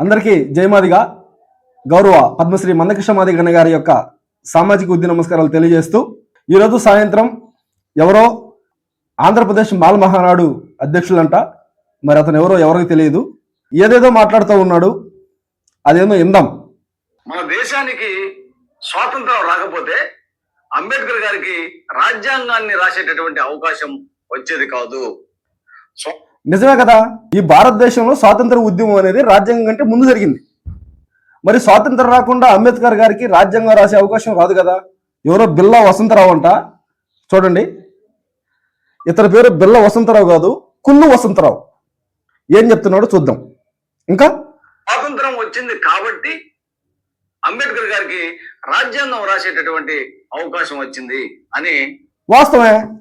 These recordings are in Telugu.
అందరికీ జయమాదిగా గౌరవ పద్మశ్రీ మందకృష్ణ గణ గారి యొక్క సామాజిక ఉద్య నమస్కారాలు తెలియజేస్తూ ఈరోజు సాయంత్రం ఎవరో ఆంధ్రప్రదేశ్ మాల మహానాడు అధ్యక్షులంట. మరి అతను ఎవరో ఎవరికి తెలియదు. ఏదేదో మాట్లాడుతూ ఉన్నాడు. అదేమో ఇందాం మన దేశానికి స్వాతంత్రం రాకపోతే అంబేద్కర్ గారికి రాజ్యాంగాన్ని రాసేటటువంటి అవకాశం వచ్చేది కాదు. నిజమే కదా? ఈ భారతదేశంలో స్వాతంత్ర ఉద్యమం అనేది రాజ్యాంగం కంటే ముందు జరిగింది. మరి స్వాతంత్రం రాకుండా అంబేద్కర్ గారికి రాజ్యాంగం రాసే అవకాశం రాదు కదా? ఎవరో బిల్లా వసంతరావు అంట. చూడండి. ఇతని పేరు బిల్ల వసంతరావు కాదు కుల్లు వసంతరావు. ఏం చెప్తున్నాడో చూద్దాం. ఇంకా? స్వాతంత్రం వచ్చింది కాబట్టి అంబేద్కర్ గారికి రాజ్యాంగం రాసేటటువంటి అవకాశం వచ్చింది అని వాస్తవమే.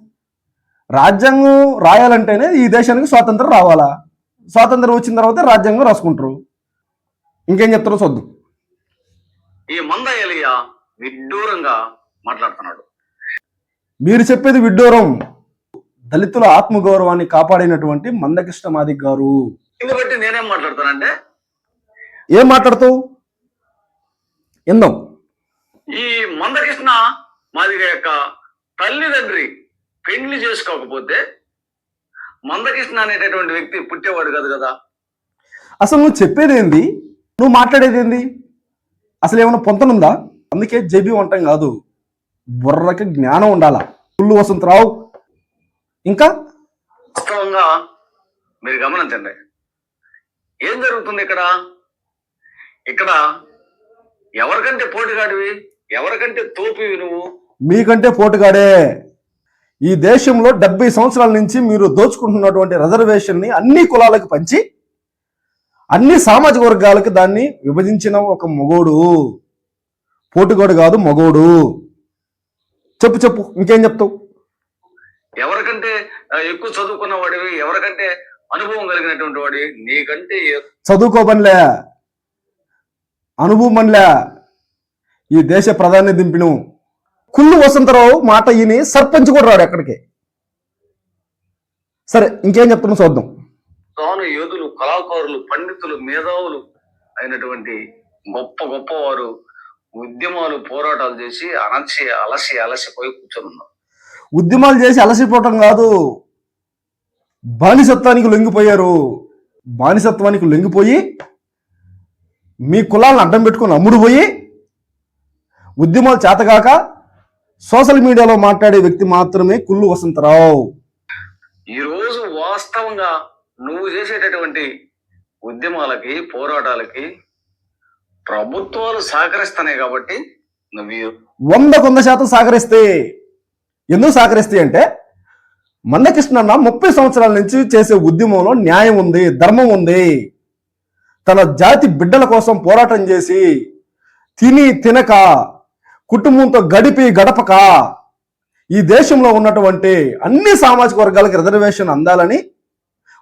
రాజ్యాంగం రాయాలంటేనే ఈ దేశానికి స్వాతంత్రం రావాలా? స్వాతంత్రం వచ్చిన తర్వాత రాజ్యాంగం రాసుకుంటారు. ఇంకేం చెప్తారో చూద్దాం. ఈ మంద ఎలియా విడ్డూరంగా మాట్లాడుతున్నాడు. మీరు చెప్పేది విడ్డూరం. దళితుల ఆత్మగౌరవాన్ని కాపాడినటువంటి మందకృష్ణ మాదిక్ గారు. బట్టి నేనేం మాట్లాడతానంటే ఏం మాట్లాడుతావు? ఎందాం. ఈ మందకృష్ణ మాదిగ యొక్క తల్లిదండ్రి పెళ్ళి చేసుకోకపోతే మందకృష్ణ అనేటటువంటి వ్యక్తి పుట్టేవాడు కాదు కదా. అసలు నువ్వు చెప్పేది ఏంది నువ్వు మాట్లాడేది ఏంది అసలు ఏమైనా పొంతనుందా? అందుకే జేబీ వంటం కాదు. బుర్రకి జ్ఞానం ఉండాలా? పుల్లు వసంతరావు ఇంకా? వాస్తవంగా మీరు గమనించండి. ఏం జరుగుతుంది ఇక్కడ? ఇక్కడ ఎవరికంటే పోటీగాడివి? ఎవరికంటే తోపివి నువ్వు? మీకంటే పోటుగాడే. ఈ దేశంలో డెబ్బై సంవత్సరాల నుంచి మీరు దోచుకుంటున్నటువంటి రిజర్వేషన్ని అన్ని కులాలకు పంచి అన్ని సామాజిక వర్గాలకు దాన్ని విభజించిన ఒక మగోడు. పోటుగాడు కాదు మగోడు. చెప్పు చెప్పు ఇంకేం చెప్తావు? ఎవరికంటే ఎక్కువ చదువుకున్న వాడివి ఎవరికంటే అనుభవం కలిగినటువంటి వాడివి నీకంటే చదువుకోబనిలే అనుభవమనిలే. ఈ దేశ ప్రధాని దింపిను కుళ్ళు వసంతరావు మాట ఈని సర్పంచ్ కూడా రాడు ఎక్కడికి? సరే ఇంకేం చెప్తున్నా చూద్దాం. తాను యోధులు కళాకారులు పండితులు మేధావులు అయినటువంటి గొప్ప గొప్పవారు ఉద్యమాలు పోరాటాలు చేసి అణచి అలసి అలసిపోయి కూర్చొని ఉన్నారు ఉద్యమాలు చేసి అలసిపోవటం కాదు బానిసత్వానికి లొంగిపోయారు. బానిసత్వానికి లొంగిపోయి మీ కులాలను అడ్డం పెట్టుకొని అమ్ముడు పోయి ఉద్యమాలు చేతగాక సోషల్ మీడియాలో మాట్లాడే వ్యక్తి మాత్రమే కుళ్ళు వసంతరావు. ఈ రోజు వాస్తవంగా నువ్వు చేసేటటువంటి ఉద్యమాలకి పోరాటాలకి ప్రభుత్వాలు సహకరిస్తున్నాయి కాబట్టి నువ్వు వంద కొంద శాతం సహకరిస్తే ఎందుకు సహకరిస్తాయి అంటే మందకృష్ణన్న ముప్పై సంవత్సరాల నుంచి చేసే ఉద్యమంలో న్యాయం ఉంది ధర్మం ఉంది. తన జాతి బిడ్డల కోసం పోరాటం చేసి తిని తినక కుటుంబంతో గడిపి గడపక ఈ దేశంలో ఉన్నటువంటి అన్ని సామాజిక వర్గాలకు రిజర్వేషన్ అందాలని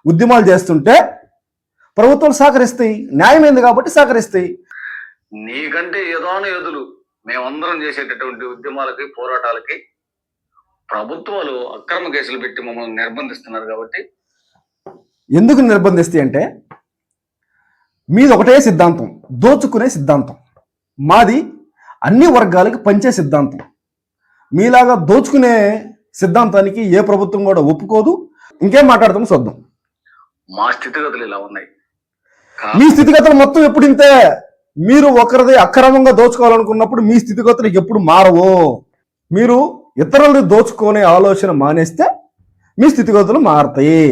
ఉద్యమాలు చేస్తుంటే ప్రభుత్వాలు సహకరిస్తాయి న్యాయమైంది కాబట్టి సహకరిస్తాయి. నీకంటే ఏదాను ఎదులు మేమందరం చేసేటటువంటి ఉద్యమాలకి పోరాటాలకి ప్రభుత్వాలు అక్రమ కేసులు పెట్టి మమ్మల్ని నిర్బంధిస్తున్నారు కాబట్టి. ఎందుకు నిర్బంధిస్తాయి అంటే మీది ఒకటే సిద్ధాంతం దోచుకునే సిద్ధాంతం. మాది అన్ని వర్గాలకు పంచే సిద్ధాంతం. మీలాగా దోచుకునే సిద్ధాంతానికి ఏ ప్రభుత్వం కూడా ఒప్పుకోదు. ఇంకేం మాట్లాడతాం చూద్దాం. మా స్థితిగతులు ఇలా ఉన్నాయి. మీ స్థితిగతులు మొత్తం ఎప్పుడు ఇంతే? మీరు ఒకరిది అక్రమంగా దోచుకోవాలనుకున్నప్పుడు మీ స్థితిగతులు ఎప్పుడు మారవు. మీరు ఇతరులను దోచుకునే ఆలోచన మానేస్తే మీ స్థితిగతులు మారతాయి.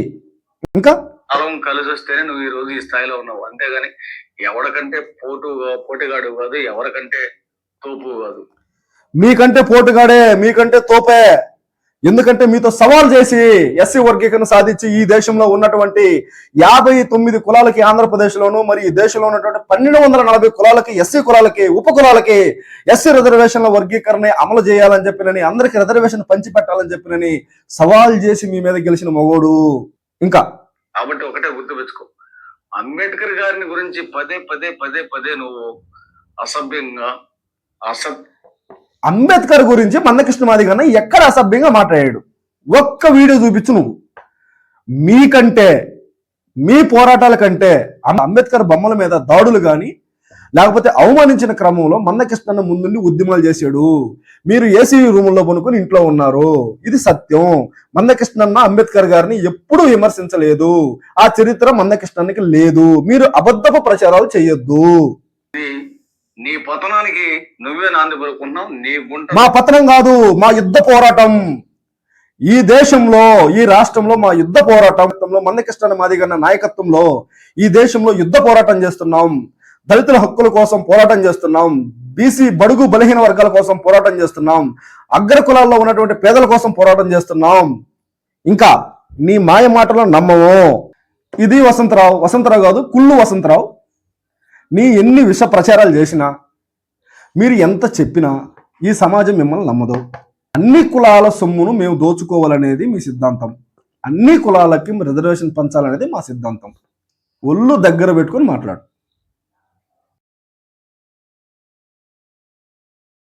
ఇంకా? కాలం కలిసి వస్తేనే నువ్వు ఈ రోజు ఈ స్థాయిలో ఉన్నావు. అంతేగాని ఎవరికంటే పోటు పోటీగాడు కాదు ఎవరికంటే తోపు కాదు. మీకంటే పోటుగాడే మీకంటే తోపే. ఎందుకంటే మీతో సవాల్ చేసి ఎస్సీ వర్గీకరణ సాధించి ఈ దేశంలో ఉన్నటువంటి యాభై తొమ్మిది కులాలకి ఆంధ్రప్రదేశ్లోను మరి ఈ దేశంలో ఉన్నటువంటి పన్నెండు వందల నలభై కులాలకి ఎస్సీ కులాలకి ఉప కులాలకి ఎస్సీ రిజర్వేషన్ల వర్గీకరణ అమలు చేయాలని చెప్పినని అందరికి రిజర్వేషన్ పంచి పెట్టాలని చెప్పినని సవాల్ చేసి మీ మీద గెలిచిన మగోడు. ఇంకా? కాబట్టి ఒకటే గుర్తుపెచ్చుకో అంబేద్కర్ గారిని గురించి పదే పదే పదే పదే నువ్వు అసభ్యంగా అసభ్ అంబేద్కర్ గురించి మందకృష్ణ మాదిగన్న ఎక్కడ అసభ్యంగా మాట్లాడాడు? ఒక్క వీడియో చూపించు నువ్వు. మీకంటే మీ పోరాటాల కంటే అంబేద్కర్ బొమ్మల మీద దాడులు కానీ లేకపోతే అవమానించిన క్రమంలో మందకృష్ణన్న ముందుండి ఉద్యమాలు చేశాడు. మీరు ఏసీ రూముల్లో పనుకొని ఇంట్లో ఉన్నారు. ఇది సత్యం. మందకృష్ణన్న అంబేద్కర్ గారిని ఎప్పుడూ విమర్శించలేదు. ఆ చరిత్ర మందకృష్ణన్నకి లేదు. మీరు అబద్ధపు ప్రచారాలు చేయొద్దు. నీ పతనానికి నువ్వే నాంది పలుకుంటున్నావు నీ గుంట మా పతనం కాదు మా యుద్ధ పోరాటం. ఈ దేశంలో ఈ రాష్ట్రంలో మా యుద్ధ పోరాటంలో మందకృష్ణ మాదిగన్న నాయకత్వంలో ఈ దేశంలో యుద్ధ పోరాటం చేస్తున్నాం. దళితుల హక్కుల కోసం పోరాటం చేస్తున్నాం. బీసీ బడుగు బలహీన వర్గాల కోసం పోరాటం చేస్తున్నాం. అగ్ర కులాల్లో ఉన్నటువంటి పేదల కోసం పోరాటం చేస్తున్నాం. ఇంకా నీ మాయ మాటలు నమ్మము. ఇది వసంతరావు వసంతరావు కాదు కుళ్ళు వసంతరావు. నీ ఎన్ని విష ప్రచారాలు చేసినా మీరు ఎంత చెప్పినా ఈ సమాజం మిమ్మల్ని నమ్మదు. అన్ని కులాల సొమ్మును మేము దోచుకోవాలనేది మీ సిద్ధాంతం. అన్ని కులాలకి రిజర్వేషన్ పంచాలనేది మా సిద్ధాంతం. ఒళ్ళు దగ్గర పెట్టుకొని మాట్లాడు.